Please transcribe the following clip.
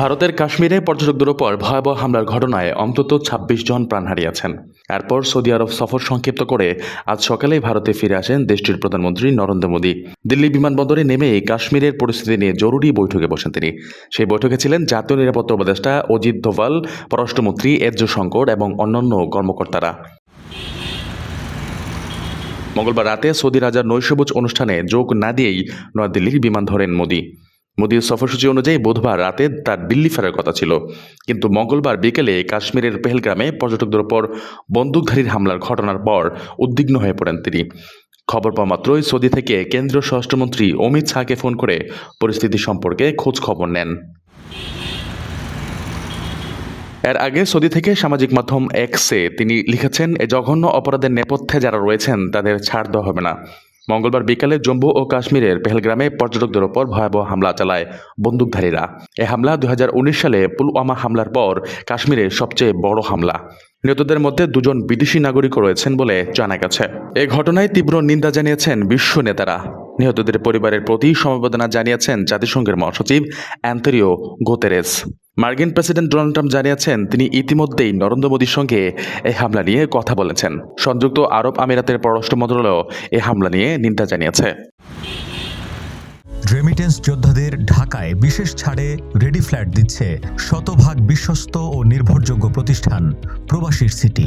ভারতের কাশ্মীরে পর্যটকদের ওপর ভয়াবহ হামলার ঘটনায় অন্তত ২৬ জন প্রাণ হারিয়েছেন। এরপর সৌদি আরব সফর সংক্ষিপ্ত করে আজ সকালে ভারতে ফিরে আসেন দেশটির প্রধানমন্ত্রী নরেন্দ্র মোদী। দিল্লি বিমানবন্দরে নেমেই কাশ্মীরের পরিস্থিতি নিয়ে জরুরি বৈঠকে বসেন তিনি। সেই বৈঠকে ছিলেন জাতীয় নিরাপত্তা উপদেষ্টা অজিত দোভাল, পররাষ্ট্রমন্ত্রী এজ শঙ্কর এবং অন্যান্য কর্মকর্তারা। মঙ্গলবার রাতে সৌদি রাজার নৈশভোজ অনুষ্ঠানে যোগ না দিয়েই নয়াদিল্লির বিমান ধরেন মোদী। মোদীর সফরসূচি অনুযায়ী বুধবার রাতে তার দিল্লি ফেরার কথা ছিল। কিন্তু মঙ্গলবার বিকেলে কাশ্মীরের পেহেলগ্রামে পর্যটকদের ওপর বন্দুকধারীর হামলার ঘটনার পর উদ্বিগ্ন হয়ে পড়েন তিনি। খবর পাওয়া মাত্রই সৌদি থেকে কেন্দ্রীয় স্বরাষ্ট্রমন্ত্রী অমিত শাহকে ফোন করে পরিস্থিতি সম্পর্কে খোঁজ খবর নেন। এর আগে সৌদি থেকে সামাজিক মাধ্যম এক্সে তিনি লিখেছেন, এ জঘন্য অপরাধের নেপথ্যে যারা রয়েছেন, তাদের ছাড় দেওয়া হবে না। মঙ্গলবার বিকালে জম্মু ও কাশ্মীরের পেহেলগ্রামে পর্যটকদের ওপর ভয়াবহ হামলা চালায় বন্দুকধারীরা। এ হামলা দুই সালে পুলওয়ামা হামলার পর কাশ্মীরের সবচেয়ে বড় হামলা। নিহতদের মধ্যে দুজন বিদেশি নাগরিকও রয়েছেন বলে জানা গেছে। এ ঘটনায় তীব্র নিন্দা জানিয়েছেন বিশ্ব নেতারা। নিহতদের পরিবারের প্রতি সমবেদনা জানিয়েছেন জাতিসংঘের মহাসচিব অ্যান্থনিও গোতেরেস। মার্কিন প্রেসিডেন্ট ডোনাল্ড ট্রাম্প জানিয়েছেন তিনি ইতিমধ্যেই নরেন্দ্র মোদীর সঙ্গে এই হামলা নিয়ে কথা বলেছেন। সংযুক্ত আরব আমিরাতের পররাষ্ট্র মন্ত্রণালয় এই হামলা নিয়ে নিন্দা জানিয়েছে। রেমিটেন্স যোদ্ধাদের ঢাকায় বিশেষ ছাড়ে রেডি ফ্ল্যাট দিচ্ছে শতভাগ বিশ্বস্ত ও নির্ভরযোগ্য প্রতিষ্ঠান, প্রবাসীর সিটি।